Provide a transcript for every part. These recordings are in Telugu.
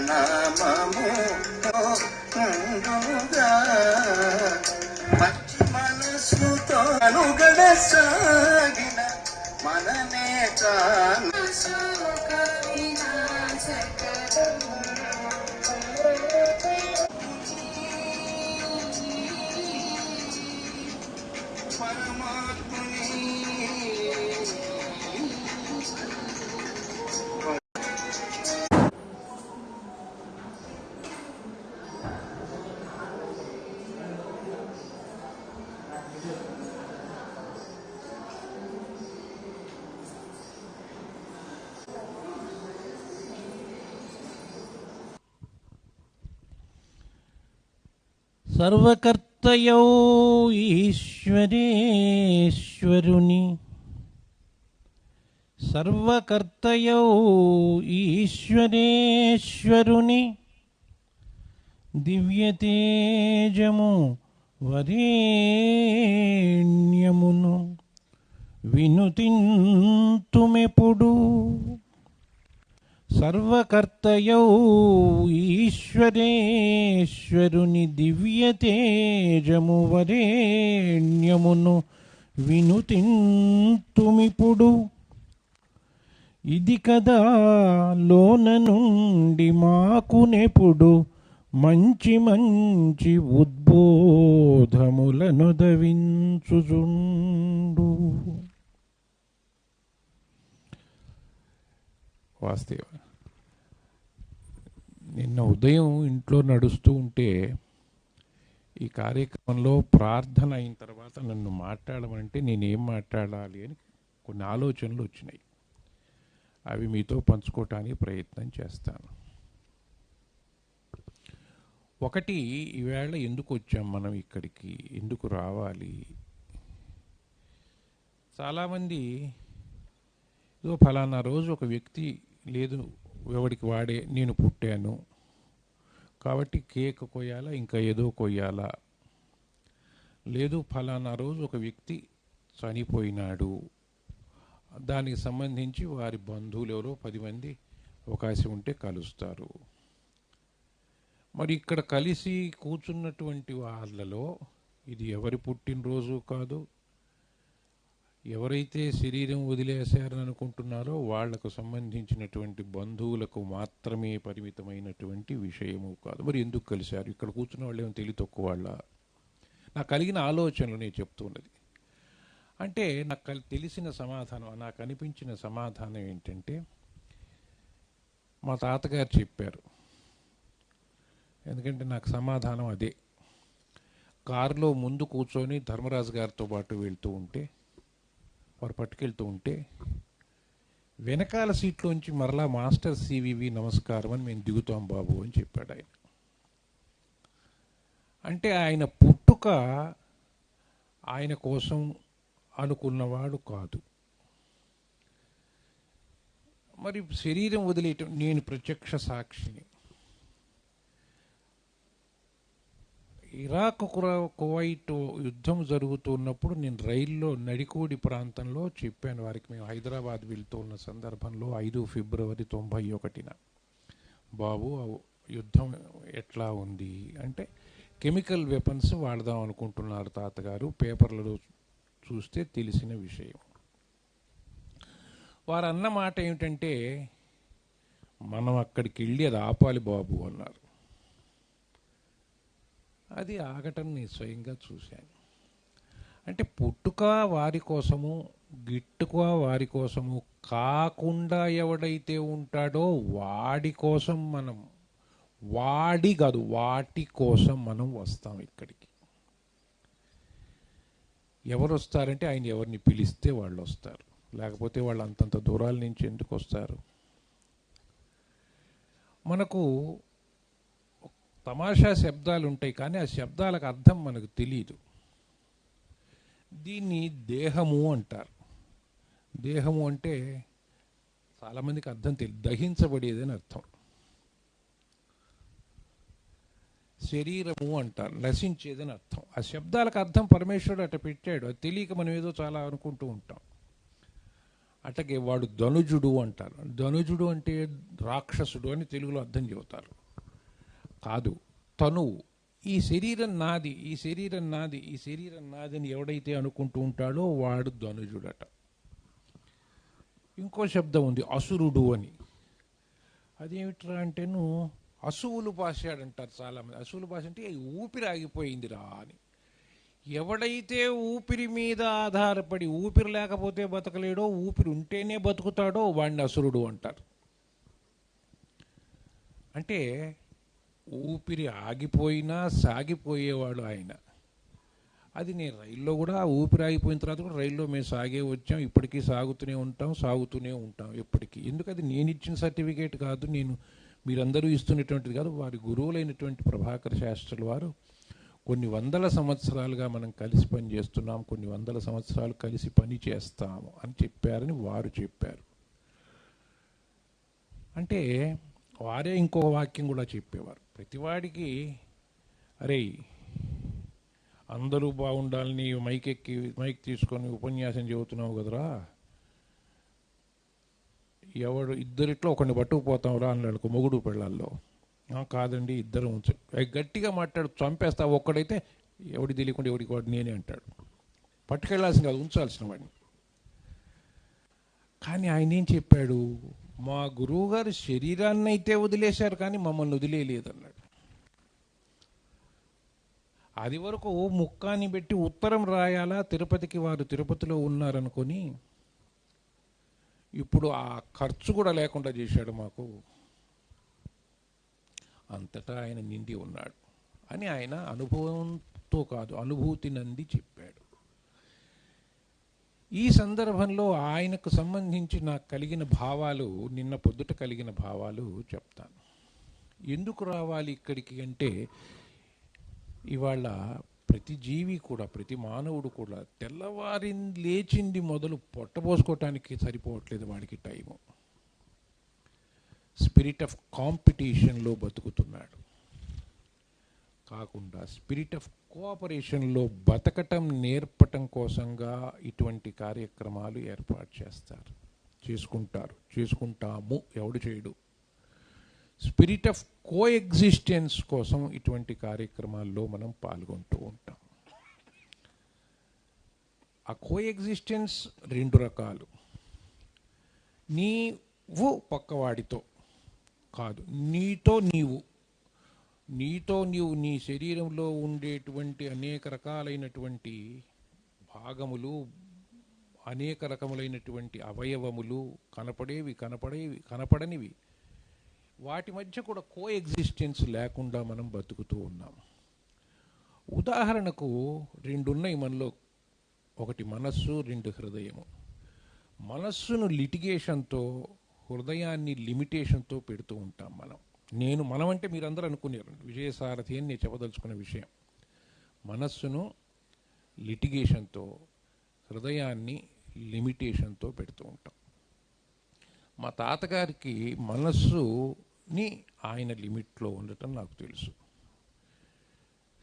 నామము ముందుగా మంచి మనసుతో అనుగడ సాగిన మననే కాను సర్వకర్తయౌ ఈశ్వరేశ్వరుని సర్వకర్తయౌ ఈశ్వరేశ్వరుని దివ్యతేజము వరేణ్యమును వినుతింతుమెప్పుడు సర్వకర్తయౌ ఈశ్వరేశ్వరుని దివ్య తేజము వరేణ్యమును వినుతింతుమిప్పుడు. ఇది కదా లోన నుండి మాకునెప్పుడు మంచి మంచి ఉద్బోధములను దవించుచుండు వాస్తవ. నిన్న ఉదయం ఇంట్లో నడుస్తూ ఉంటే ఈ కార్యక్రమంలో ప్రార్థన అయిన తర్వాత నన్ను మాట్లాడమంటే నేనేం మాట్లాడాలి అని కొన్ని ఆలోచనలు వచ్చినాయి. అవి మీతో పంచుకోవటానికి ప్రయత్నం చేస్తాను. ఒకటి ఈవేళ ఎందుకు వచ్చాం మనం ఇక్కడికి? ఎందుకు రావాలి? చాలామంది ఏదో ఫలానా రోజు ఒక వ్యక్తి లేదు ఎవడికి వాడే నేను పుట్టాను. కాబట్టి కేక్ కొయ్యాలా ఇంకా ఏదో కొయ్యాలా? లేదు ఫలానా రోజు ఒక వ్యక్తి చనిపోయినాడు. దానికి సంబంధించి వారి బంధువులు ఎవరో పది మంది అవకాశం ఉంటే కలుస్తారు. మరి ఇక్కడ కలిసి కూర్చున్నటువంటి వాళ్ళలో ఇది ఎవరి పుట్టినరోజు కాదు. ఎవరైతే శరీరం వదిలేశారని అనుకుంటున్నారో వాళ్ళకు సంబంధించినటువంటి బంధువులకు మాత్రమే పరిమితమైనటువంటి విషయము కాదు. మరి ఎందుకు కలిశారు? ఇక్కడ కూర్చున్న వాళ్ళు ఏమో తెలివి తక్కువ వాళ్ళ. నాకు కలిగిన ఆలోచనలు నేను చెప్తున్నది అంటే నాకు తెలిసిన సమాధానం నాకు అనిపించిన సమాధానం ఏంటంటే మా తాతగారు చెప్పారు. ఎందుకంటే నాకు సమాధానం అదే. కారులో ముందు కూర్చొని ధర్మరాజు గారితో పాటు వెళ్తూ ఉంటే వారు పట్టుకెళ్తూ ఉంటే వెనకాల సీట్లోంచి మరలా మాస్టర్ సివివి నమస్కారం అని మేము దిగుతాం బాబు అని చెప్పాడు ఆయన. అంటే ఆయన పుట్టుక ఆయన కోసం అనుకున్నవాడు కాదు. మరి శరీరం వదిలేయటం నేను ప్రత్యక్ష సాక్షిని. ఇరాక్ కువైట్ యుద్ధం జరుగుతున్నప్పుడు నేను రైల్లో నడికోడి ప్రాంతంలో చెప్పాను. వారికి మేము హైదరాబాద్ వెళ్తున్న సందర్భంలో ఐదు ఫిబ్రవరి తొంభై ఒకటిన. బాబు యుద్ధం ఎట్లా ఉంది? అంటే కెమికల్ వెపన్స్ వాడదాం అనుకుంటున్నారు తాతగారు. పేపర్లలో చూస్తే తెలిసిన విషయం. వారు అన్న మాట ఏమిటంటే మనం అక్కడికి వెళ్ళి అది ఆపాలి బాబు అన్నారు. అది ఆగటం నేను స్వయంగా చూశాను. అంటే పుట్టుక వారి కోసము గిట్టుక వారి కోసము కాకుండా ఎవడైతే ఉంటాడో వాడి కోసం మనం వాడి కాదు వాటి కోసం మనం వస్తాం ఇక్కడికి. ఎవరు వస్తారంటే ఆయన ఎవరిని పిలిస్తే వాళ్ళు వస్తారు లేకపోతే వాళ్ళు అంతంత దూరాల నుంచి ఎందుకు వస్తారు? మనకు తమాషా శబ్దాలు ఉంటాయి కానీ ఆ శబ్దాలకు అర్థం మనకు తెలియదు దీన్ని దేహము అంటారు. దేహము అంటే చాలామందికి అర్థం తెలియదు దహించబడేదని అర్థం. శరీరము అంటారు నశించేదని అర్థం. ఆ శబ్దాలకు అర్థం పరమేశ్వరుడు అట పెట్టాడు. అది తెలియక మనం ఏదో చాలా అనుకుంటూ ఉంటాం. అటగే వాడు ధనుజుడు అంటారు. ధనుజుడు అంటే రాక్షసుడు అని తెలుగులో అర్థం చెబుతారు. కాదు. తనువు ఈ శరీరం నాది ఈ శరీరం నాది ఈ శరీరం నాది అని ఎవడైతే అనుకుంటూ ఉంటాడో వాడు ధనుజుడట. ఇంకో శబ్దం ఉంది అసురుడు అని. అదేమిట్రా అంటేను అసువులు పాసాడంటారు చాలామంది. అసువులు పాస అంటే ఊపిరి ఆగిపోయిందిరా అని. ఎవడైతే ఊపిరి మీద ఆధారపడి ఊపిరి లేకపోతే బతకలేడో ఊపిరి ఉంటేనే బతుకుతాడో వాడిని అసురుడు అంటారు. అంటే ఊపిరి ఆగిపోయినా సాగిపోయేవాడు ఆయన. అది నేను రైల్లో కూడా ఊపిరి ఆగిపోయిన తర్వాత కూడా రైల్లో మేము సాగే వచ్చాం. ఇప్పటికీ సాగుతూనే ఉంటాం సాగుతూనే ఉంటాం ఎప్పటికీ. ఎందుకది? నేను ఇచ్చిన సర్టిఫికేట్ కాదు నేను మీరందరూ ఇస్తున్నటువంటిది కాదు. వారి గురువులైనటువంటి ప్రభాకర్ శాస్త్రుల వారు కొన్ని వందల సంవత్సరాలుగా మనం కలిసి పని చేస్తున్నాం కొన్ని వందల సంవత్సరాలు కలిసి పని చేస్తాము అని చెప్పారని వారు చెప్పారు. అంటే వారే ఇంకో వాక్యం కూడా చెప్పేవారు. ప్రతివాడికి అరే అందరూ బాగుండాలని మైక్ ఎక్కి మైక్ తీసుకొని ఉపన్యాసం చెబుతున్నావు కదరా? ఎవడు ఇద్దరిట్లో ఒకరిని పట్టుకుపోతావురా అన్నాడు ఒక మొగుడు పెళ్ళాల్లో. కాదండి ఇద్దరు ఉంచు. గట్టిగా మాట్లాడు చంపేస్తా ఒక్కడైతే ఎవడి తెలియకుండా ఎవడికి వాడు నేనే అంటాడు. పట్టుకెళ్ళాల్సిన కాదు ఉంచాల్సిన వాడిని. కానీ ఆయన ఏం చెప్పాడు? మా గురువు గారు శరీరాన్ని అయితే వదిలేశారు కానీ మమ్మల్ని వదిలేయలేదన్నాడు. అది వరకు ముక్కాని పెట్టి ఉత్తరం రాయాలా? తిరుపతికి వారు తిరుపతిలో ఉన్నారనుకొని ఇప్పుడు ఆ ఖర్చు కూడా లేకుండా చేశాడు మాకు. అంతటా ఆయన నిండి ఉన్నాడు. అని ఆయన అనుభవంతో కాదు అనుభూతి నంది చెప్పాడు. ఈ సందర్భంలో ఆయనకు సంబంధించి నాకు కలిగిన భావాలు నిన్న పొద్దుట కలిగిన భావాలు చెప్తాను. ఎందుకు రావాలి ఇక్కడికి అంటే ఇవాళ ప్రతి జీవి కూడా ప్రతి మానవుడు కూడా తెల్లవారి లేచింది మొదలు పొట్టబోసుకోవటానికి సరిపోవట్లేదు వాడికి టైము. స్పిరిట్ ఆఫ్ కాంపిటీషన్లో బతుకుతున్నాడు. కాకుండా స్పిరిట్ ఆఫ్ కోఆపరేషన్లో బతకటం నేర్పటం కోసంగా ఇటువంటి కార్యక్రమాలు ఏర్పాటు చేస్తారు. చేసుకుంటారు. చేసుకుంటాము. ఎవడు చేయడు. స్పిరిట్ ఆఫ్ కో ఎగ్జిస్టెన్స్ కోసం ఇటువంటి కార్యక్రమాల్లో మనం పాల్గొంటూ ఉంటాం. ఆ కో ఎగ్జిస్టెన్స్ రెండు రకాలు. నీవు పక్కవాడితో కాదు. నీతో నీవు నీతో నీవు నీ శరీరంలో ఉండేటువంటి అనేక రకాలైనటువంటి భాగములు అనేక రకములైనటువంటి అవయవములు కనపడేవి కనపడేవి కనపడనివి. వాటి మధ్య కూడా కో ఎగ్జిస్టెన్స్ లేకుండా మనం బతుకుతూ ఉన్నాం. ఉదాహరణకు రెండు ఉన్నాయి మనలో. ఒకటి మనస్సు రెండు హృదయము. మనస్సును లిటిగేషన్తో హృదయాన్ని లిమిటేషన్తో పెడుతూ ఉంటాం మనం. నేను మనమంటే మీరందరూ అనుకున్నారు విజయసారథి అని నేను చెప్పదలుచుకున్న విషయం. మనస్సును లిటిగేషన్తో హృదయాన్ని లిమిటేషన్తో పెడుతూ ఉంటాం. మా తాతగారికి మనస్సుని ఆయన లిమిట్లో ఉండటం నాకు తెలుసు.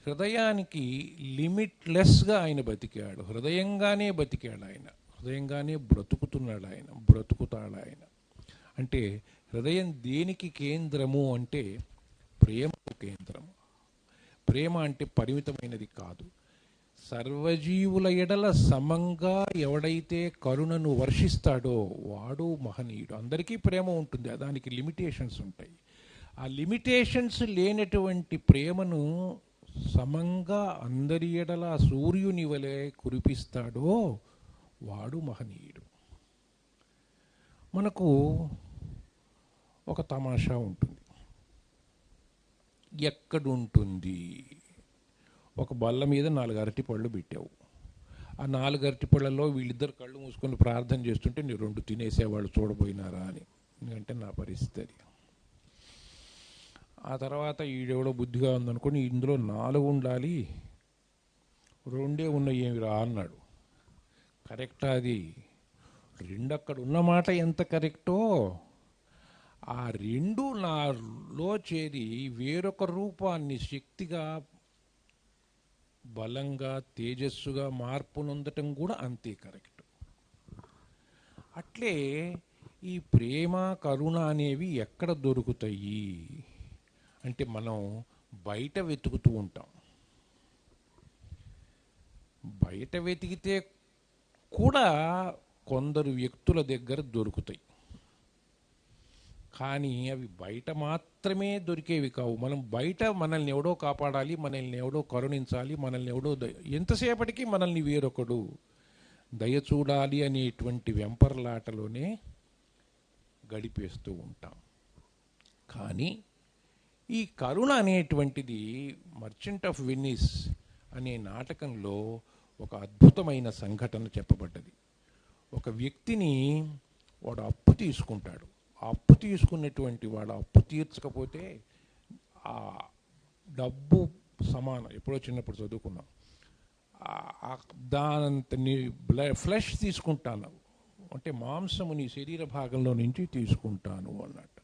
హృదయానికి లిమిట్లెస్గా ఆయన బతికాడు. హృదయంగానే బతికాడు ఆయన. హృదయంగానే బ్రతుకుతున్నాడు ఆయన. బ్రతుకుతాడు ఆయన. అంటే హృదయం దేనికి కేంద్రము అంటే ప్రేమకు కేంద్రము. ప్రేమ అంటే పరిమితమైనది కాదు. సర్వజీవుల ఎడల సమంగా ఎవడైతే కరుణను వర్షిస్తాడో వాడు మహనీయుడు. అందరికీ ప్రేమ ఉంటుంది దానికి లిమిటేషన్స్ ఉంటాయి. ఆ లిమిటేషన్స్ లేనటువంటి ప్రేమను సమంగా అందరి ఎడల సూర్యుని వలె కురిపిస్తాడో వాడు మహనీయుడు. మనకు ఒక తమాషా ఉంటుంది. ఎక్కడుంటుంది? ఒక బల్ల మీద నాలుగు అరటి పళ్ళు పెట్టావు. ఆ నాలుగు అరటి పళ్ళలో వీళ్ళిద్దరు కళ్ళు మూసుకొని ప్రార్థన చేస్తుంటే నేను రెండు తినేసేవాళ్ళు చూడబోయినారా అని. ఎందుకంటే నా పరిస్థితి అది. ఆ తర్వాత ఈడెవడో బుద్ధిగా ఉందనుకొని ఇందులో నాలుగు ఉండాలి రెండే ఉన్నాయి ఏమిరా అన్నాడు. కరెక్టా అది? రెండు అక్కడ ఉన్న మాట ఎంత కరెక్టో ఆ రెండు నాలో చేరి వేరొక రూపాన్ని శక్తిగా బలంగా తేజస్సుగా మార్పు నొందటం కూడా అంతే కరెక్ట్. అట్లే ఈ ప్రేమ కరుణ అనేవి ఎక్కడ దొరుకుతాయి? అంటే మనం బయట వెతుకుతూ ఉంటాం. బయట వెతికితే కూడా కొందరు వ్యక్తుల దగ్గర దొరుకుతాయి. కానీ అవి బయట మాత్రమే దొరికేవి కావు. మనం బయట మనల్ని ఎవడో కాపాడాలి మనల్ని ఎవడో కరుణించాలి మనల్ని ఎవడో ఎంతసేపటికి మనల్ని వేరొకడు దయ చూడాలి అనేటువంటి వెంపర్లాటలోనే గడిపేస్తూ ఉంటాం. కానీ ఈ కరుణ అనేటువంటిది మర్చెంట్ ఆఫ్ వెనిస్ అనే నాటకంలో ఒక అద్భుతమైన సంఘటన చెప్పబడ్డది. ఒక వ్యక్తిని వాడు అప్పు తీసుకుంటాడు. అప్పు తీసుకున్నటువంటి వాడు అప్పు తీర్చకపోతే ఆ డబ్బు సమానం. ఎప్పుడో చిన్నప్పుడు చదువుకున్నాం. దానంత నీ బ్ల- ఫ్లెష్ తీసుకుంటాను. అంటే మాంసము నీ శరీర భాగంలో నుంచి తీసుకుంటాను అన్నట్టు.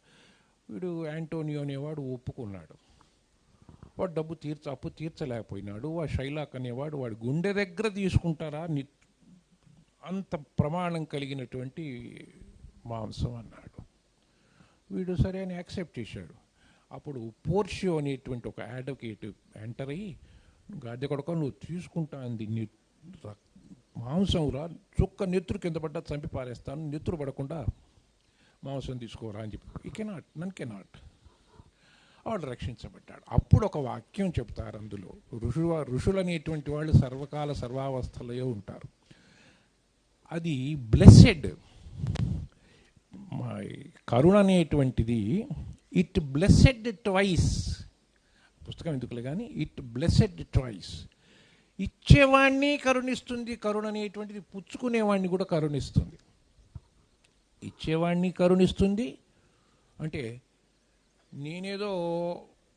వీడు యాంటోనియో అనేవాడు ఒప్పుకున్నాడు. వాడు డబ్బు తీర్చ అప్పు తీర్చలేకపోయినాడు. ఆ శైలాక్ అనేవాడు వాడు గుండె దగ్గర తీసుకుంటారా? అంత ప్రమాణం కలిగినటువంటి మాంసం అన్నాడు. వీడు సరే అని యాక్సెప్ట్ చేశాడు. అప్పుడు పోర్షియో అనేటువంటి ఒక అడ్వకేట్ ఎంటర్ అయ్యి గాదె కొడక నువ్వు తీసుకుంటా అంది. నీ మాంసం రా చుక్క నెత్తురు కింద పడ్డా చంపి పారేస్తాను నెత్తురు పడకుండా మాంసం తీసుకోరా అని చెప్పి. ఈ కెనాట్ నన్ కెనాట్ వాడు రక్షించబడ్డాడు. అప్పుడు ఒక వాక్యం చెప్తారు అందులో. ఋషు ఋషులు అనేటువంటి వాళ్ళు సర్వకాల సర్వావస్థలో ఉంటారు. అది బ్లెస్సెడ్ కరుణ అనేటువంటిది ఇట్ బ్లెస్సెడ్ ట్వైస్ పుస్తకం ఎందుకులే కానీ ఇట్ బ్లెస్సెడ్ ట్వైస్ ఇచ్చేవాడిని కరుణిస్తుంది కరుణ అనేటువంటిది పుచ్చుకునేవాడిని కూడా కరుణిస్తుంది. ఇచ్చేవాడిని కరుణిస్తుంది అంటే నేనేదో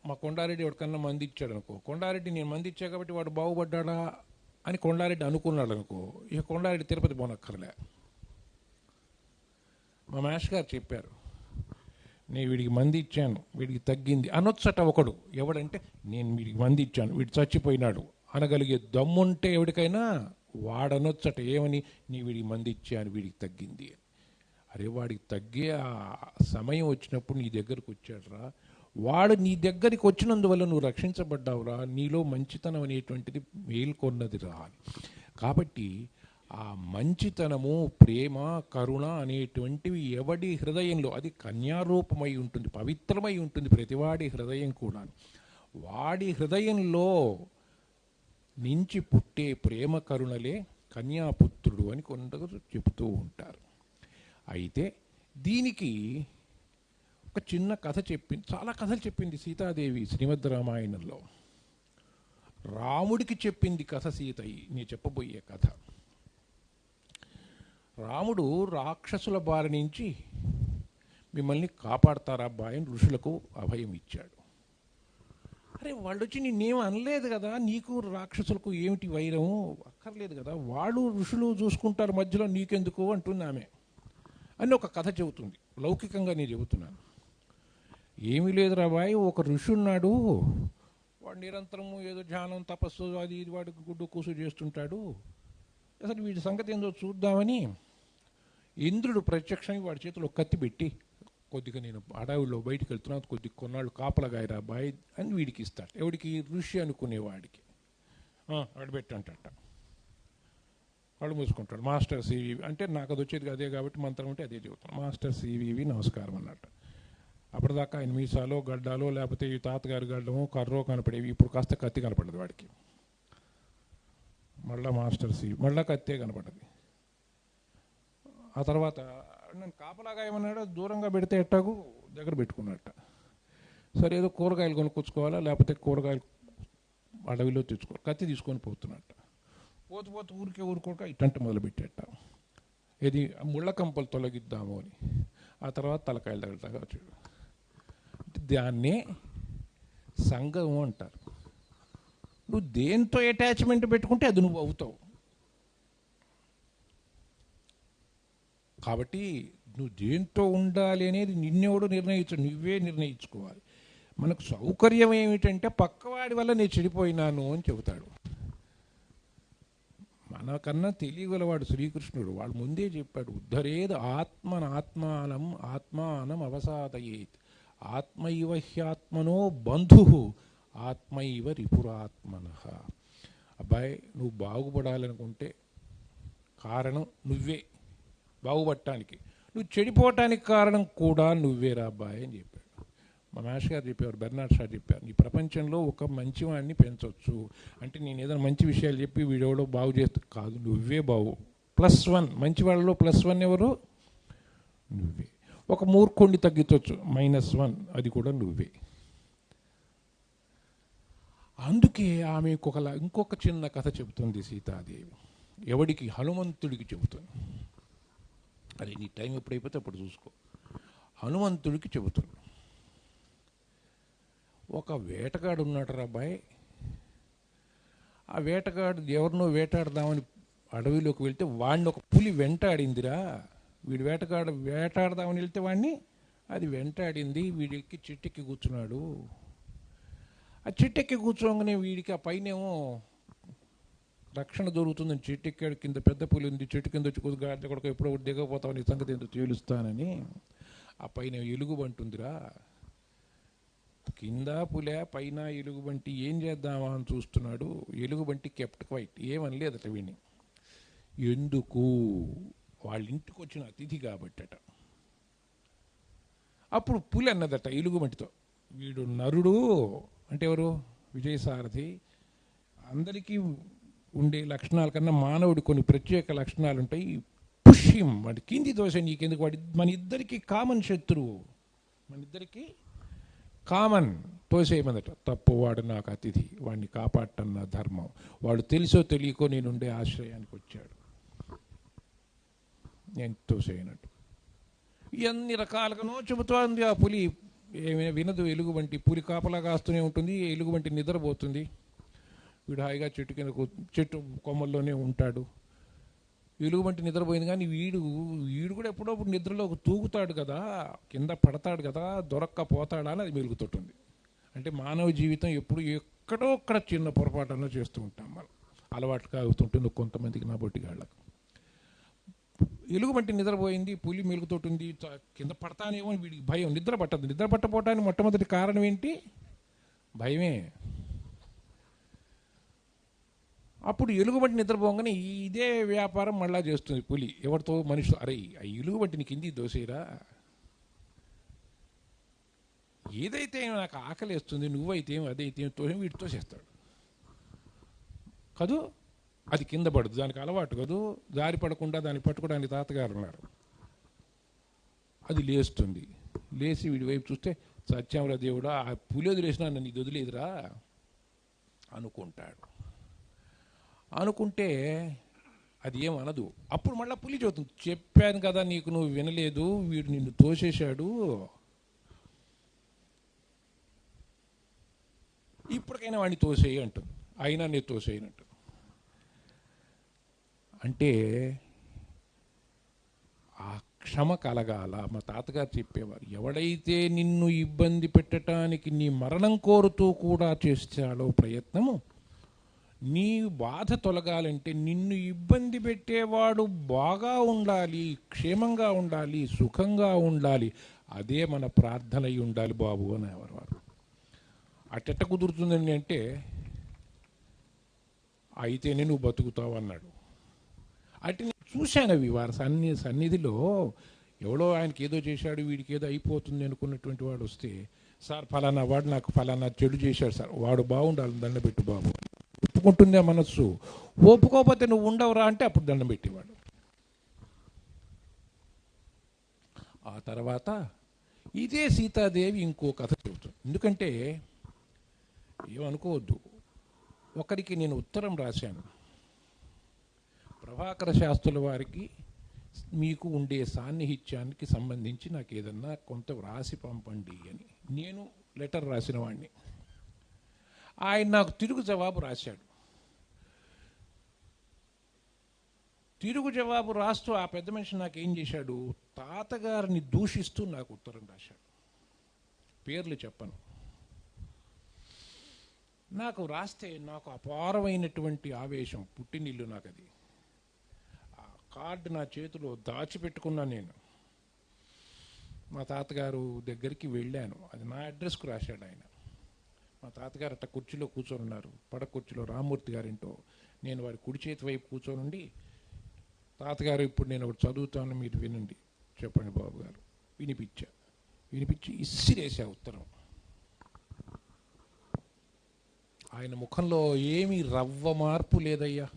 మా కొండారెడ్డి ఎవరికన్నా మంది ఇచ్చాడు అనుకో కొండారెడ్డి నేను మంది ఇచ్చా కాబట్టి వాడు బాగుపడ్డాడా అని కొండారెడ్డి అనుకున్నాడు అనుకో ఇక కొండారెడ్డి తిరుపతి పోనక్కర్లే. మా మాష్ గారు చెప్పారు నేను వీడికి మంది ఇచ్చాను వీడికి తగ్గింది. అనొచ్చట ఒకడు. ఎవడంటే నేను వీడికి మంది ఇచ్చాను వీడు చచ్చిపోయినాడు. అనగలిగే దమ్ముంటే ఎవడికైనా వాడనొచ్చట ఏమని? నీ వీడికి మంది ఇచ్చాను వీడికి తగ్గింది. అని. అరే వాడికి తగ్గే ఆ సమయం వచ్చినప్పుడు నీ దగ్గరకు వచ్చాడురా. వాడు నీ దగ్గరికి వచ్చినందువల్ల నువ్వు రక్షించబడ్డావురా. నీలో మంచితనం అనేటువంటిది మేల్కొన్నదిరా అని. కాబట్టి ఆ మంచితనము ప్రేమ కరుణ అనేటువంటివి ఎవడి హృదయంలో అది కన్యారూపమై ఉంటుంది పవిత్రమై ఉంటుంది ప్రతివాడి హృదయం కూడా వాడి హృదయంలో నుంచి పుట్టే ప్రేమ కరుణలే కన్యాపుత్రుడు అని కొందరు చెబుతూ ఉంటారు. అయితే దీనికి ఒక చిన్న కథ చెప్పింది చాలా కథలు చెప్పింది సీతాదేవి శ్రీమద్ రామాయణంలో. రాముడికి చెప్పింది కథ సీత నేను చెప్పబోయే కథ. రాముడు రాక్షసుల బారి నుంచి మిమ్మల్ని కాపాడతారా అబ్బాయి అని ఋషులకు అభయం ఇచ్చాడు. అరే వాళ్ళు వచ్చి నిన్నేం అనలేదు కదా? నీకు రాక్షసులకు ఏమిటి వైరము? అక్కర్లేదు కదా? వాళ్ళు ఋషులు చూసుకుంటారు మధ్యలో నీకెందుకు అంటుంది ఆమె. అని ఒక కథ చెబుతుంది. లౌకికంగా నేను చెబుతున్నాను. ఏమీ లేదు రాబాయి ఒక ఋషి ఉన్నాడు వాడు నిరంతరము ఏదో ధ్యానం తపస్సు అది ఇది వాడు గుడ్డు కూసు చేస్తుంటాడు. అసలు వీడి సంగతి ఏందో చూద్దామని ఇంద్రుడు ప్రత్యక్షంగా వాడి చేతిలో కత్తి పెట్టి కొద్దిగా నేను అడవిలో బయటికి వెళ్తున్నాను కొద్దిగా కొన్నాళ్ళు కాపలగాయరా బాయ్ అని వీడికి ఇస్తాడు. ఎవడికి? ఋషి అనుకునేవాడికి. అడబెట్టంటట వాడు మూసుకుంటాడు. మాస్టర్ సివివి అంటే నాకు అది వచ్చేది అదే కాబట్టి మంత్రం అంటే అదే చెబుతాను. మాస్టర్ సివివి నమస్కారం అన్నట్టు. అప్పటిదాకా ఆయన మీసాలో గడ్డాలో లేకపోతే ఈ తాతగారి గడ్డమో కర్రో కనపడేవి. ఇప్పుడు కాస్త కత్తి కనపడదు వాడికి. మళ్ళా మాస్టర్ సివి మళ్ళా కత్తే కనపడదు. ఆ తర్వాత నేను కాపలాగా ఏమన్నాడు దూరంగా పెడితే ఎట్టాగు దగ్గర పెట్టుకున్నట్ట. సరే ఏదో కూరగాయలు కొనుక్కొచ్చుకోవాలా? లేకపోతే కూరగాయలు అడవిలో తెచ్చుకో కత్తి తీసుకొని పోతున్నట్ట. పోతు పోతు ఊరికే ఊరుకోక ఇట్టంట మొదలుపెట్టేట. ఇది ఆ ముళ్ళ కంపలు తొలగిద్దాము అని. ఆ తర్వాత తలకాయలు తగలటాగా వచ్చాడు దాన్ని దాన్నే సంఘం అంటారు. నువ్వు దేంతో అటాచ్మెంట్ పెట్టుకుంటే అది నువ్వు అవుతావు. కాబట్టి నువ్వు దేంతో ఉండాలి అనేది నిన్నెవడు నిర్ణయించు నువ్వే నిర్ణయించుకోవాలి. మనకు సౌకర్యం ఏమిటంటే పక్కవాడి వల్ల నేను చెడిపోయినాను అని చెబుతాడు. మనకన్నా తెలియగలవాడు శ్రీకృష్ణుడు. వాడు ముందే చెప్పాడు ఉద్ధరేది ఆత్మన ఆత్మానం ఆత్మానం అవసాదయేత్. ఆత్మైవ హ్యాత్మనో బంధు ఆత్మైవ రిపురాత్మన. అబ్బాయి నువ్వు బాగుపడాలనుకుంటే కారణం నువ్వే. బాగుపడటానికి. నువ్వు చెడిపోవటానికి కారణం కూడా నువ్వేరా అబ్బాయి అని చెప్పాడు. మా మాష్ గారు చెప్పేవారు బెర్నాడ్ షా చెప్పారు ఈ ప్రపంచంలో ఒక మంచివాడిని పెంచవచ్చు అంటే నేను ఏదైనా మంచి విషయాలు చెప్పి వీడెవడో బాగు చేస్తూ కాదు నువ్వే బావు. ప్లస్ వన్ మంచి వాళ్ళలో ప్లస్ వన్ ఎవరు? నువ్వే. ఒక మూర్ఖుణ్ణి తగ్గించవచ్చు మైనస్ వన్ అది కూడా నువ్వే. అందుకే ఆమె ఇంకొక ఇంకొక చిన్న కథ చెబుతుంది సీతాదేవి. ఎవడికి హనుమంతుడికి చెబుతుంది అది నీ టైం ఎప్పుడైపోతే అప్పుడు చూసుకో. హనుమంతుడికి చెబుతున్నాడు ఒక వేటగాడు ఉన్నాడు రాబాయ్ అబ్బాయి ఆ వేటగాడు ఎవరినో వేటాడదామని అడవిలోకి వెళ్తే వాడిని ఒక పులి వెంటాడిందిరా. వీడు వేటగాడు వేటాడదామని వెళ్తే వాడిని అది వెంటాడింది. వీడికి చెట్టెక్కి కూర్చున్నాడు. ఆ చెట్టెక్కి కూర్చోగానే వీడికి ఆ పైనేమో రక్షణ దొరుకుతుందని చెట్టు ఎక్కాడు కింద పెద్ద పులి ఉంది చెట్టు కింద వచ్చి కొద్దిగా గాడిద కొడుకు ఎప్పుడో ఒకటి దిగపోతావు నీ సంగతి ఏంటో తేలుస్తానని. ఆ పైన ఎలుగుబంటుందిరా. కింద పులే పైన ఎలుగుబంటి ఏం చేద్దామా అని చూస్తున్నాడు. ఎలుగుబంటి కెప్ట్ క్వైట్ ఏమనలేదట విని ఎందుకు? వాళ్ళ ఇంటికి వచ్చిన అతిథి కాబట్టట. అప్పుడు పులి అన్నదట ఎలుగుబంటితో. వీడు నరుడు. అంటే ఎవరు? విజయసారథి. అందరికీ ఉండే లక్షణాల కన్నా మానవుడు కొన్ని ప్రత్యేక లక్షణాలు ఉంటాయి పుష్యం వాడి కింది దోశ నీకెందుకు? వాడి మన ఇద్దరికి కామన్ శత్రువు. మన ఇద్దరికి కామన్ తోసేయమందట తప్పు వాడు నాకు అతిథి వాడిని కాపాడటం నా ధర్మం. వాడు తెలుసో తెలియకో నేనుండే ఆశ్రయానికి వచ్చాడు. నేను తోసేయనట్టు ఎన్ని రకాలుగానో చెబుతోంది ఆ పులి. ఏమైనా వినదు ఎలుగు వంటి పులి కాపలా కాస్తూనే ఉంటుంది ఎలుగు వంటి నిద్రపోతుంది. వీడు హాయిగా చెట్టు కింద చెట్టు కొమ్మల్లోనే ఉంటాడు. వెలుగుబంటి నిద్రపోయింది కానీ వీడు వీడు కూడా ఎప్పుడప్పుడు నిద్రలో తూగుతాడు కదా కింద పడతాడు కదా దొరక్క పోతాడా అని అది మెలుగుతుంటుంది. అంటే మానవ జీవితం ఎప్పుడు ఎక్కడో ఒక్కడ చిన్న పొరపాటున చేస్తూ ఉంటాం మనం. అలవాటు కాగుతుంటుంది కొంతమందికి నా బొట్టిగాళ్ళకు ఎలుగుబంటి నిద్రపోయింది పులి మెలుగుతుంటుంది కింద పడతానేమో వీడికి భయం నిద్ర పట్టదు. నిద్ర పట్టపోవటానికి మొట్టమొదటి కారణం ఏంటి? భయమే. అప్పుడు ఎలుగుబంటి నిద్రపోగానే ఇదే వ్యాపారం మళ్ళా చేస్తుంది పులి. ఎవరితో మనిషి అరే ఆ ఎలుగుబంటిని కింది దోసేరా. ఏదైతే నాకు ఆకలి వేస్తుంది నువ్వైతే అదైతే ఏం తోసి వీటితో చేస్తాడు కదూ? అది కింద పడదు. దానికి అలవాటు కదూ? దారి పడకుండా దాన్ని పట్టుకోవడానికి తాతగారు ఉన్నారు. అది లేస్తుంది. లేచి వీడి వైపు చూస్తే సత్యామరా దేవుడా ఆ పులి వదిలేసినా నన్ను ఇది వదిలేదురా అనుకుంటాడు. అనుకుంటే అది ఏమనదు అప్పుడు మళ్ళీ పులి చదువుతుంది చెప్పాను కదా నీకు నువ్వు వినలేదు వీడు నిన్ను తోసేశాడు. ఇప్పటికైనా వాడిని తోసేయి అంటుంది. అయినా నేను తోసేయనంటు అంటే ఆ క్షమ కలగాల. మా తాతగారు చెప్పేవారు ఎవడైతే నిన్ను ఇబ్బంది పెట్టడానికి నీ మరణం కోరుతూ కూడా చేస్తాడో ప్రయత్నము నీ బాధ తొలగాలంటే నిన్ను ఇబ్బంది పెట్టేవాడు బాగా ఉండాలి క్షేమంగా ఉండాలి సుఖంగా ఉండాలి. అదే మన ప్రార్థన అయి ఉండాలి బాబు అనేవారు వారు. అటెట్ట కుదురుతుందండి అంటే అయితేనే నువ్వు బతుకుతావు అన్నాడు. అటు నేను చూశాను అవి వారి సన్ని సన్నిధిలో ఎవడో ఆయనకి ఏదో చేశాడు వీడికి ఏదో అయిపోతుంది అనుకున్నటువంటి వాడు వస్తే సార్ ఫలానా వాడు నాకు ఫలానా చెడు చేశాడు సార్ వాడు బాగుండాలి దండబెట్టు బాబు ఒప్పుకుంటుంది ఆ మనస్సు. ఒప్పుకోకపోతే నువ్వు ఉండవురా అంటే అప్పుడు దండం పెట్టేవాడు. ఆ తర్వాత ఇదే సీతాదేవి ఇంకో కథ చెబుతుంది. ఎందుకంటే ఏమనుకోవద్దు. ఒకరికి నేను ఉత్తరం రాశాను. ప్రభాకర శాస్త్రుల వారికి మీకు ఉండే సాన్నిహిత్యానికి సంబంధించి నాకు ఏదన్నా కొంత వ్రాసి పంపండి అని. నేను లెటర్ రాసిన వాడిని ఆయన నాకు తిరుగు జవాబు రాశాడు. తిరుగు జవాబు రాస్తూ ఆ పెద్ద మనిషి నాకు ఏం చేశాడు? తాతగారిని దూషిస్తూ నాకు ఉత్తరం రాశాడు. పేర్లు చెప్పను. నాకు రాస్తే నాకు అపారమైనటువంటి ఆవేశం పుట్టినిల్లు నాకు అది ఆ కార్డు నా చేతిలో దాచిపెట్టుకున్నా నేను. మా తాతగారు దగ్గరికి వెళ్ళాను. అది నా అడ్రస్కు రాశాడు ఆయన. మా తాతగారు అట్ట కుర్చీలో కూర్చొని ఉన్నారు పడ కుర్చీలో రామూర్తి గారింటో. నేను వారి కుడి చేతి వైపు కూర్చొని ఉండి తాతగారు ఇప్పుడు నేను ఒకటి చదువుతాను మీరు వినండి. చెప్పండి బాబు గారు. వినిపించా. వినిపించి ఇసిరేసా ఉత్తరం. ఆయన ముఖంలో ఏమీ రవ్వ మార్పు లేదయ్యా.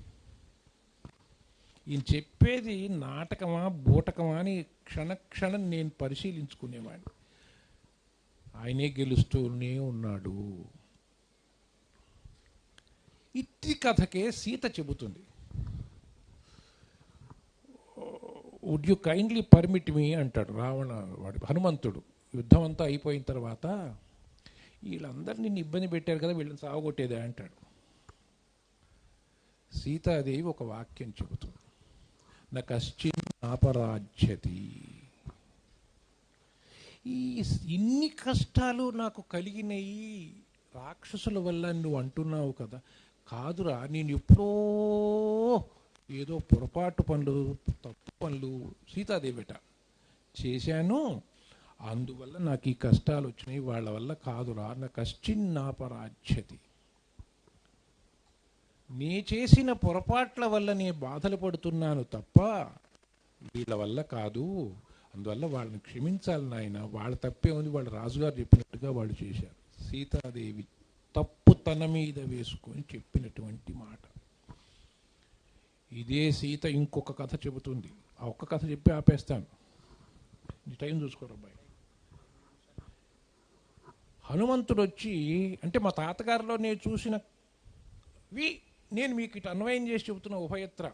ఈయన చెప్పేది నాటకమా బూటకమా అని క్షణక్షణం నేను పరిశీలించుకునేవాడిని. ఆయనే గెలుస్తూనే ఉన్నాడు. ఇట్టి కథకే సీత చెబుతుంది. Would you kindly permit me అంటాడు రావణ వాడు హనుమంతుడు. యుద్ధం అంతా అయిపోయిన తర్వాత వీళ్ళందరినీ నిన్ను ఇబ్బంది పెట్టారు కదా వీళ్ళని సాగొట్టేదే అంటాడు. సీతాదేవి ఒక వాక్యం చెబుతుంది. నా కశ్చిన్ అపరాజ్యతి ఈ ఇన్ని కష్టాలు నాకు కలిగినాయి రాక్షసుల వల్ల నువ్వు అంటున్నావు కదా. కాదురా నేను ఎప్పుడో ఏదో పొరపాటు పనులు తప్పు పనులు సీతాదేవిట చేశాను. అందువల్ల నాకు ఈ కష్టాలు వచ్చినాయి. వాళ్ళ వల్ల కాదురా. నా కశ్చిన్నాపరాధ్యతి. నీ చేసిన పొరపాట్ల వల్ల నే బాధలు పడుతున్నాను తప్ప వీళ్ళ వల్ల కాదు. అందువల్ల వాళ్ళని క్షమించాలి నాయన. వాళ్ళ తప్పే ఉంది. వాళ్ళ రాజుగారు చెప్పినట్టుగా వాళ్ళు చేశారు. సీతాదేవి తప్పు తన మీద వేసుకొని చెప్పినటువంటి మాట. ఇదే సీత ఇంకొక కథ చెబుతుంది. ఆ ఒక్క కథ చెప్పి ఆపేస్తాను. ఈ టైం చూసుకోరు అబ్బాయి. హనుమంతుడు వచ్చి అంటే మా తాతగారిలో నేను చూసిన వి నేను మీకు ఇటు అన్వయం చేసి చెబుతున్న ఉభయత్ర.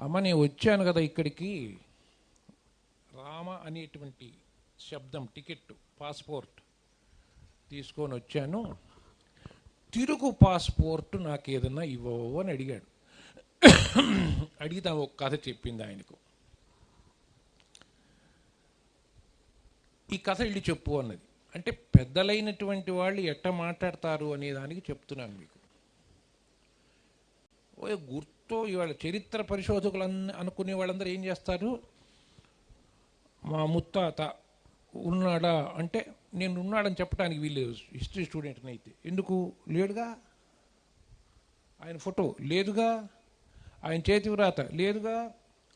అమ్మ నేను వచ్చాను కదా ఇక్కడికి. రామ అనేటువంటి శబ్దం టికెట్ పాస్పోర్ట్ తీసుకొని వచ్చాను. తిరుగు పాస్పోర్ట్ నాకు ఏదన్నా ఇవ్వవు అని అడిగాడు. అడిగితే ఒక కథ చెప్పింది ఆయనకు. ఈ కథ వెళ్ళి చెప్పు అన్నది. అంటే పెద్దలైనటువంటి వాళ్ళు ఎట్ట మాట్లాడతారు అనే దానికి చెప్తున్నాను మీకు. ఓ గుర్తో ఇవాళ చరిత్ర పరిశోధకులు అన్- అనుకునే వాళ్ళందరూ ఏం చేస్తారు? మా ముత్తాత ఉన్నాడా అంటే నేను ఉన్నాడని చెప్పడానికి వీళ్ళు హిస్టరీ స్టూడెంట్ని అయితే. ఎందుకు? లేడుగా? ఆయన ఫోటో. లేదుగా? ఆయన చేతి వ్రాత. లేదుగా?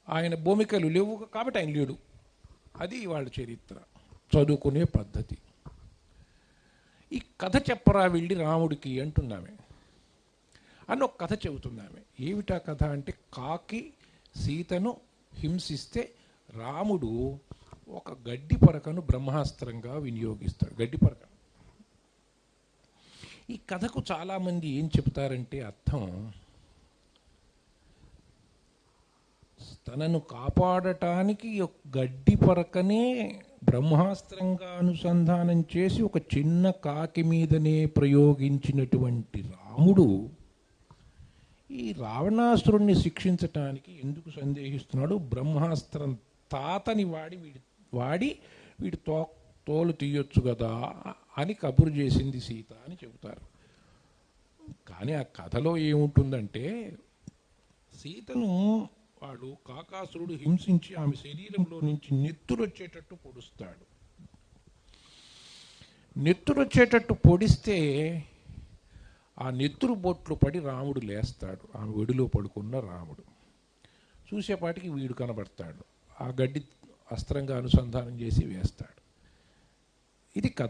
ఆయన భూమికలు లేవు కాబట్టి ఆయన లేడు. అది వాళ్ళ చరిత్ర. చదువుకునే పద్ధతి. ఈ కథ చెప్పరా వెళ్ళి రాముడికి అంటున్నామే అని ఒక కథ చెబుతున్నామే ఏమిటా కథ అంటే కాకి సీతను హింసిస్తే రాముడు ఒక గడ్డి పరకను బ్రహ్మాస్త్రంగా వినియోగిస్తాడు గడ్డి పరక. ఈ కథకు చాలామంది ఏం చెప్తారంటే అర్థం తనను కాపాడటానికి ఒక గడ్డి పరకనే బ్రహ్మాస్త్రంగా అనుసంధానం చేసి ఒక చిన్న కాకి మీదనే ప్రయోగించినటువంటి రాముడు ఈ రావణాసురుణ్ణి శిక్షించటానికి ఎందుకు సందేహిస్తున్నాడు బ్రహ్మాస్త్రం తాతని వాడి వీడి వాడి వీడి తో తోలు తీయొచ్చు కదా అని కబురు చేసింది సీత అని చెబుతారు. కానీ ఆ కథలో ఏముంటుందంటే సీతను వాడు కాకాసురుడు హింసించి ఆమె శరీరంలో నుంచి నెత్తురొచ్చేటట్టు పొడుస్తాడు. నెత్తురొచ్చేటట్టు పొడిస్తే ఆ నెత్తురు బొట్లు పడి రాముడు లేస్తాడు. ఆమె ఒడిలో పడుకున్న రాముడు. చూసేపాటికి వీడు కనబడతాడు. ఆ గడ్డి అస్త్రంగా అనుసంధానం చేసి వేస్తాడు. ఇది కథ.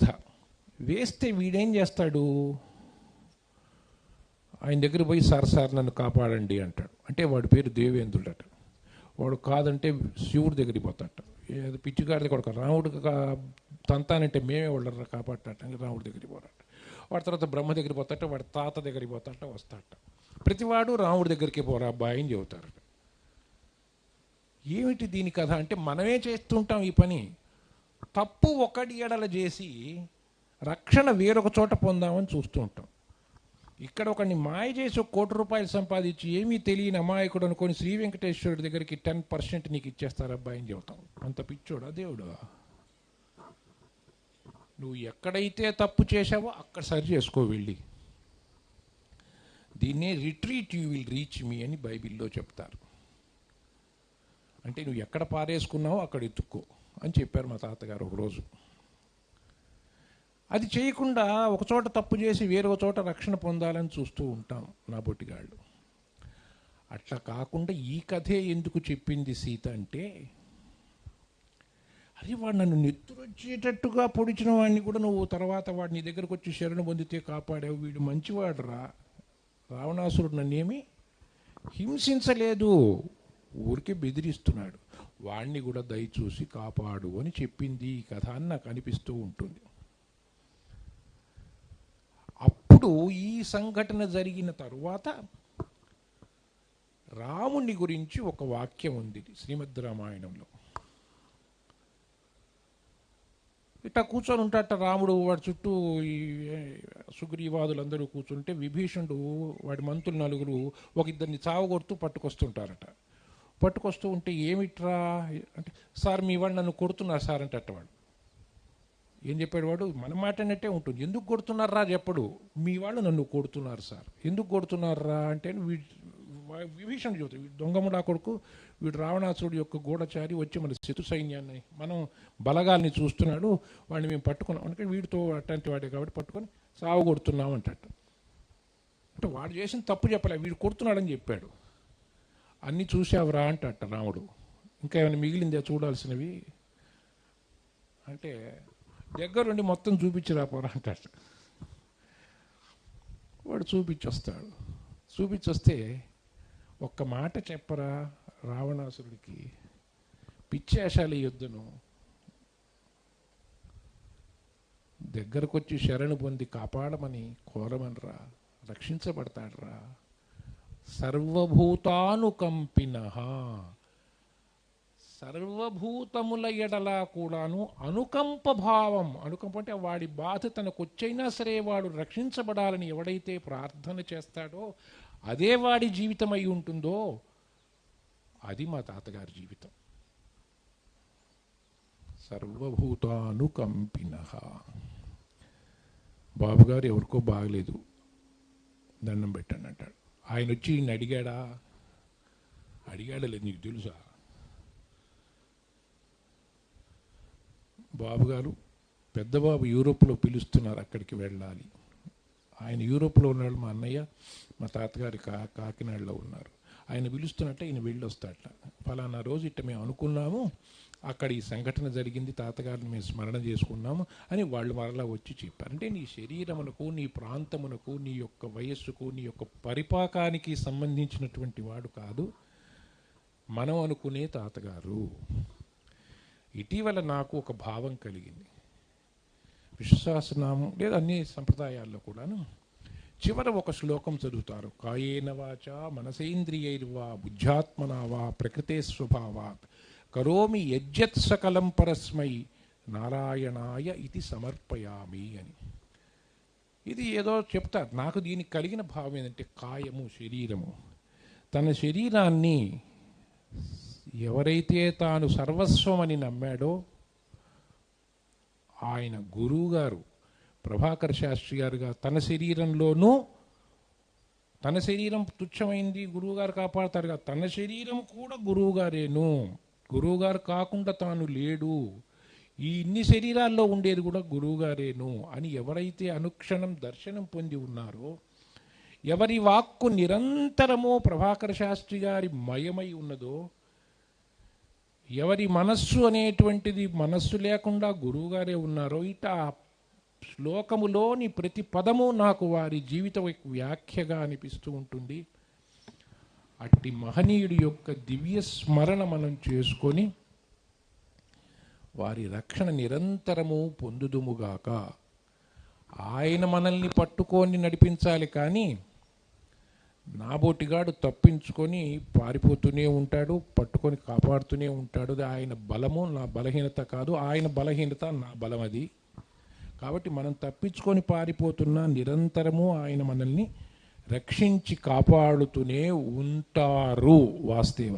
వేస్తే వీడేం చేస్తాడు? ఆయన దగ్గర పోయి సార్ సార్ నన్ను కాపాడండి అంటాడు. అంటే వాడి పేరు దేవేంద్రుడట వాడు కాదంటే శివుడి దగ్గరికి పోతాట ఏదో పిచ్చిగాడి కొడుకు రాముడు తంతానంటే మేమే వాళ్ళ కాపాడట రాముడి దగ్గరికి పోరాట. వాడి తర్వాత బ్రహ్మ దగ్గరికి పోతాట వాడి తాత దగ్గరికి పోతాట వస్తాట. ప్రతివాడు రాముడి దగ్గరికి పోరా అబ్బాయి అని చెబుతారట. ఏమిటి దీని కథ? అంటే మనమే చేస్తుంటాం ఈ పని. తప్పు ఒకటి ఎడల చేసి రక్షణ వేరొక చోట పొందామని చూస్తూ ఉంటాం. ఇక్కడ ఒకడిని మాయ చేసి ఒక కోటి రూపాయలు సంపాదించి ఏమీ తెలియని అమాయకుడు అనుకొని శ్రీ వెంకటేశ్వరుడి దగ్గరికి టెన్ పర్సెంట్ నీకు ఇచ్చేస్తారు అబ్బాయి అని చెబుతాం. అంత పిచ్చోడా దేవుడు? నువ్వు ఎక్కడైతే తప్పు చేశావో అక్కడ సరి చేసుకో వెళ్ళి. దీన్నే retreat you will reach me అని బైబిల్లో చెప్తారు. అంటే నువ్వు ఎక్కడ పారేసుకున్నావో అక్కడ ఎత్తుక్కో అని చెప్పారు మా తాతగారు ఒకరోజు. అది చేయకుండా ఒకచోట తప్పు చేసి వేరొక చోట రక్షణ పొందాలని చూస్తూ ఉంటాం నా బొట్టిగాళ్ళు. అట్లా కాకుండా ఈ కథే ఎందుకు చెప్పింది సీత అంటే అరే వాడు నన్ను నెత్తురొచ్చేటట్టుగా పొడిచిన వాడిని కూడా నువ్వు తర్వాత వాడు నీ దగ్గరకు వచ్చి శరణు పొందితే కాపాడావు వీడు మంచివాడురా. రావణాసురుడు నన్నేమి హింసించలేదు. ఊరికే బెదిరిస్తున్నాడు. వాణ్ణి కూడా దయచూసి కాపాడు అని చెప్పింది. ఈ కథ అని నాకు అనిపిస్తూ ఉంటుంది. అప్పుడు ఈ సంఘటన జరిగిన తరువాత రాముని గురించి ఒక వాక్యం ఉంది శ్రీమద్ రామాయణంలో. ఇట్లా కూర్చొని ఉంటాట రాముడు వాడి చుట్టూ ఈ సుగ్రీవాదులందరూ కూర్చుంటే విభీషణుడు వాడి మంత్రులు నలుగురు ఒక ఇద్దరిని చావగొడుతూ పట్టుకొస్తుంటారట. పట్టుకొస్తూ ఉంటే ఏమిట్రా? అంటే సార్ మీ వాడు నన్ను కొడుతున్నారు సార్ అంటే అట్టవాడు. ఏం చెప్పాడు వాడు? మన మాట అన్నట్టే ఉంటుంది. ఎందుకు కొడుతున్నారా చెప్పడు. మీ వాళ్ళు నన్ను కొడుతున్నారు సార్. ఎందుకు కొడుతున్నారా? అంటే వీడు విభీషణ విభీషణుడు వీడు దొంగముడా కొడుకు వీడు రావణాసుడు యొక్క గూఢచారి వచ్చి మన శత్రు సైన్యాన్ని మనం బలగాల్ని చూస్తున్నాడు. వాడిని మేము పట్టుకున్నాం. అంటే వీడితో అట్లాంటి వాడే కాబట్టి పట్టుకొని సాగు కొడుతున్నాం అంటట అంటే వాడు చేసిన తప్పు చెప్పలే. వీడు కొడుతున్నాడని చెప్పాడు. అన్నీ చూసావురా అంటట రాముడు. ఇంకా ఏమైనా మిగిలిందే చూడాల్సినవి? అంటే దగ్గరుండి మొత్తం చూపించిరా పోరా అంటాడు. వాడు చూపించొస్తాడు. చూపించొస్తే ఒక్క మాట చెప్పరా రావణాసురుడికి? పిచ్చేషాలు యుద్ధను. దగ్గరకొచ్చి శరణు పొంది కాపాడమని కోరమనరా? రక్షించబడతాడరా? సర్వభూతానుకంపిన. సర్వభూతముల ఎడల కూడాను అనుకంప భావం అనుకంప అంటే వాడి బాధ తనకు వచ్చైనా సరే వాడు రక్షించబడాలని ఎవడైతే ప్రార్థన చేస్తాడో అదే వాడి జీవితం అయి ఉంటుందో అది మా తాతగారి జీవితం. సర్వభూతానుకంపిన. బాబుగారు ఎవరికో బాగలేదు. దండం పెట్టండి అంటాడు. ఆయన వచ్చి ఈయన అడిగాడా? అడిగాడా లేదు నీకు తెలుసా? బాబుగారు పెద్దబాబు యూరోప్లో పిలుస్తున్నారు అక్కడికి వెళ్ళాలి. ఆయన యూరోప్లో ఉన్నాడు మా అన్నయ్య మా తాతగారి కా కాకినాడలో ఉన్నారు. ఆయన పిలుస్తున్నట్టే ఈయన వెళ్ళి వస్తాడట ఫలానా రోజు ఇట్ట మేము అనుకున్నాము అక్కడ ఈ సంఘటన జరిగింది తాతగారిని మేము స్మరణ చేసుకున్నాము అని వాళ్ళు మరలా వచ్చి చెప్పారు. అంటే నీ శరీరమునకు నీ ప్రాంతమునకు నీ యొక్క వయస్సుకు నీ యొక్క పరిపాకానికి సంబంధించినటువంటి వాడు కాదు. మనం అనుకునే తాతగారు. ఇటీవల నాకు ఒక భావం కలిగింది. విశ్వాసనామం లేదా అన్ని సంప్రదాయాల్లో కూడాను చివర ఒక శ్లోకం చదువుతారు. కాయేన వాచ మనసేంద్రియైర్వా బుద్ధ్యాత్మనావా ప్రకృతే స్వభావాత్. కరోమి యజ్జత్ సకలం పరస్మై నారాయణాయ ఇది సమర్పయామి అని. ఇది ఏదో చెప్తారు నాకు దీనికి కలిగిన భావం ఏంటంటే కాయము శరీరము. తన శరీరాన్ని ఎవరైతే తాను సర్వస్వమని నమ్మాడో ఆయన గురువుగారు ప్రభాకర్ శాస్త్రి గారుగా తన శరీరంలోనూ తన శరీరం తుచ్చమైంది గురువుగారు కాపాడతారుగా తన శరీరం కూడా గురువుగారేను. గురువుగారు కాకుండా తాను లేడు. ఈ ఇన్ని శరీరాల్లో ఉండేది కూడా గురువుగారేను అని ఎవరైతే అనుక్షణం దర్శనం పొంది ఉన్నారో ఎవరి వాక్కు నిరంతరము ప్రభాకర శాస్త్రి గారి మయమై ఉన్నదో ఎవరి మనస్సు అనేటువంటిది మనస్సు లేకుండా గురువుగారే ఉన్నారో ఇట ఆ శ్లోకములోని ప్రతి పదము నాకు వారి జీవిత వ్యాఖ్యగా అనిపిస్తూ ఉంటుంది. అట్టి మహనీయుడి యొక్క దివ్య స్మరణ మనం చేసుకొని వారి రక్షణ నిరంతరము పొందుదుముగాక ఆయన మనల్ని పట్టుకొని నడిపించాలి కానీ నాబోటిగాడు తప్పించుకొని పారిపోతూనే ఉంటాడు పట్టుకొని కాపాడుతూనే ఉంటాడు. ఆయన బలము నా బలహీనత కాదు. ఆయన బలహీనత నా బలం అది కాబట్టి మనం తప్పించుకొని పారిపోతున్నా నిరంతరము ఆయన మనల్ని రక్షించి కాపాడుతూనే ఉంటారు వాస్తవ.